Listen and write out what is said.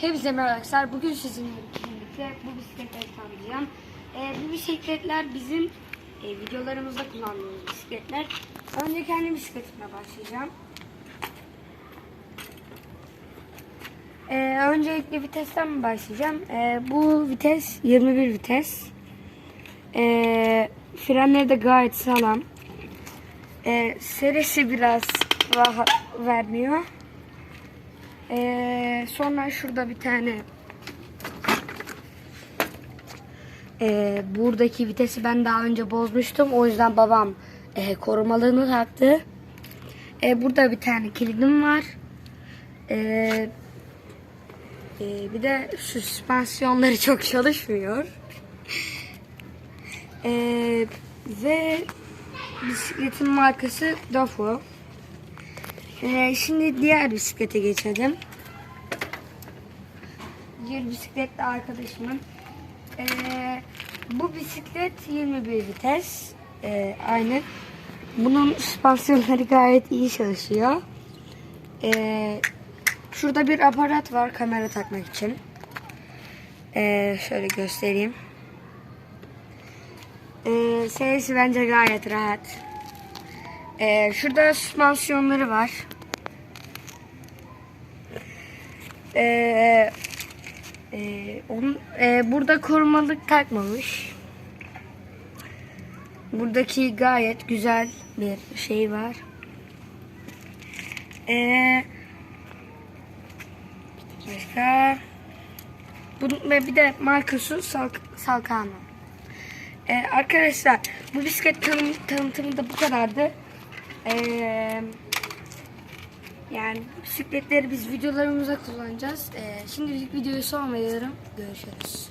Hepinize merhaba arkadaşlar. Bugün sizinle birlikte bu bisikletleri tanıtacağım. Ee, bu bisikletler bizim e, videolarımızda kullandığımız bisikletler. Önce kendi bisikletimle başlayacağım. Ee, öncelikle vitesten başlayacağım? Ee, bu vites 21 vites. Ee, frenleri de gayet sağlam. Ee, serisi biraz rahat vermiyor. Ee, sonra şurada bir tane ee, buradaki vitesi ben daha önce bozmuştum. O yüzden babam ee, korumalığını taktı. Ee, burada bir tane kilidim var. Ee, ee, bir de süspansiyonları çok çalışmıyor. Ee, ve bisikletin markası Dofo. Ee, şimdi diğer bisiklete geçelim. Diğer bisiklet de arkadaşımın. Ee, bu bisiklet 21 vites. Ee, aynı. Bunun süspansiyonları gayet iyi çalışıyor. Ee, şurada bir aparat var kamera takmak için. Ee, şöyle göstereyim. Ee, serisi bence gayet rahat. Ee, şurada süspansiyonları var. Ee, e, onun, e, burada korumalık takmamış. Buradaki gayet güzel bir şey var. Ee, başka bunun ve bir de markası Salk Salkano. Ee, arkadaşlar bu bisiklet tanım, tanıtımı da bu kadardı. Ee, yani bisikletleri biz videolarımıza kullanacağız. Ee, şimdilik videoyu son. Görüşürüz.